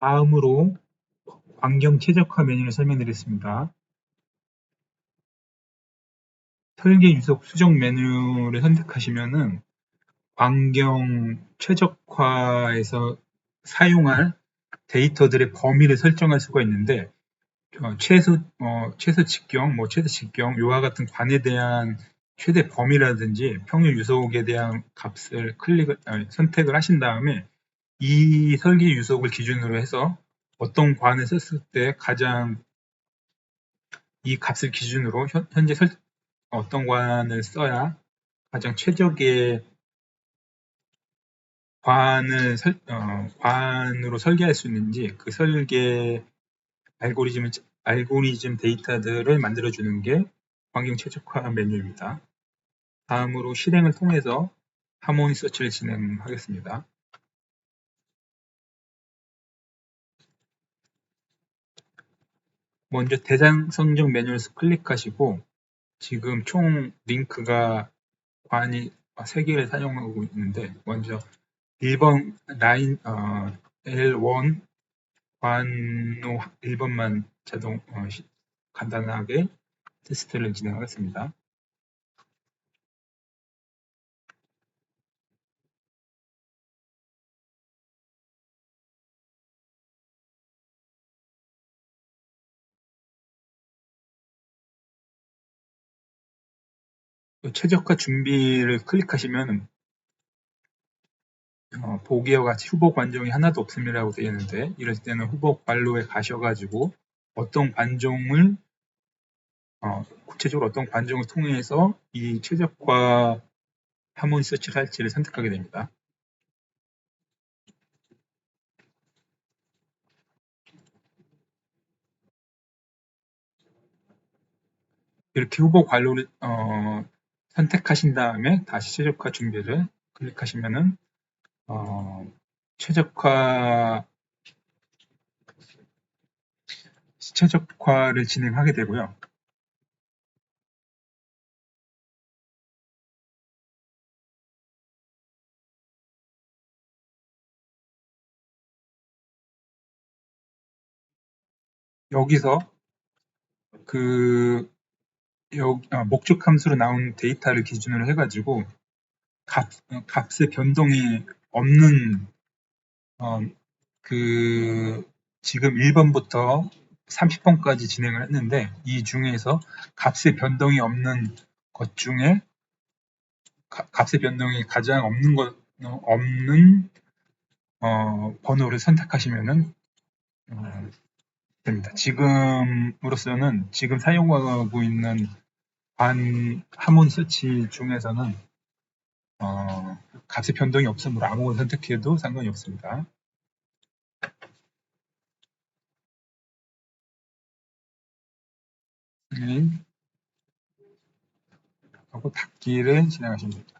다음으로 환경 최적화 메뉴를 설명드리겠습니다. 설계 유속 수정 메뉴를 선택하시면은 환경 최적화에서 사용할 데이터들의 범위를 설정할 수가 있는데 어, 최소 어, 최소 직경, 뭐 최대 직경, 요와 같은 관에 대한 최대 범위라든지 평균 유속에 대한 값을 클릭을 아니, 선택을 하신 다음에 이 설계 유속을 기준으로 해서 어떤 관을 썼을 때 가장 이 값을 기준으로 현, 재 설, 어떤 관을 써야 가장 최적의 관을 설, 어, 관으로 설계할 수 있는지 그 설계 알고리즘 알고리즘 데이터들을 만들어 주는 게 환경 최적화 메뉴입니다. 다음으로 실행을 통해서 하모니 서치를 진행하겠습니다. 먼저 대상 선정 메뉴에서 클릭하시고 지금 총 링크가 관이 3개를 사용하고 있는데 먼저 1번 라인 어, L1 관로 1번만 자동 어, 시, 간단하게 테스트를 진행하겠습니다. 최적화 준비를 클릭하시면 어, 보기와 같이 후보 관종이 하나도 없음이라고 되어 있는데 이럴 때는 후보 관로에 가셔가지고 어떤 관종을 어, 구체적으로 어떤 관종을 통해서 이 최적화 하모니 서치를 할지를 선택하게 됩니다. 이렇게 후보 관로를 어, 선택하신 다음에 다시 최적화 준비를 클릭하시면은 어, 최적화 최적화를 진행하게 되고요. 여기서 그 아, 목적 함수로 나온 데이터를 기준으로 해가지고 값, 값의 변동이 없는 어, 그 지금 1번부터 30번까지 진행을 했는데 이 중에서 값의 변동이 없는 것 중에 가, 값의 변동이 가장 없는 것 어, 없는 어, 번호를 선택하시면은 어, 됩니다. 지금으로서는 지금 사용하고 있는 관 하몬 서치 중에서는 어, 값의 변동이 없으므로 아무거나 선택해도 상관이 없습니다. 하고 닫기를 진행하시면 됩니다.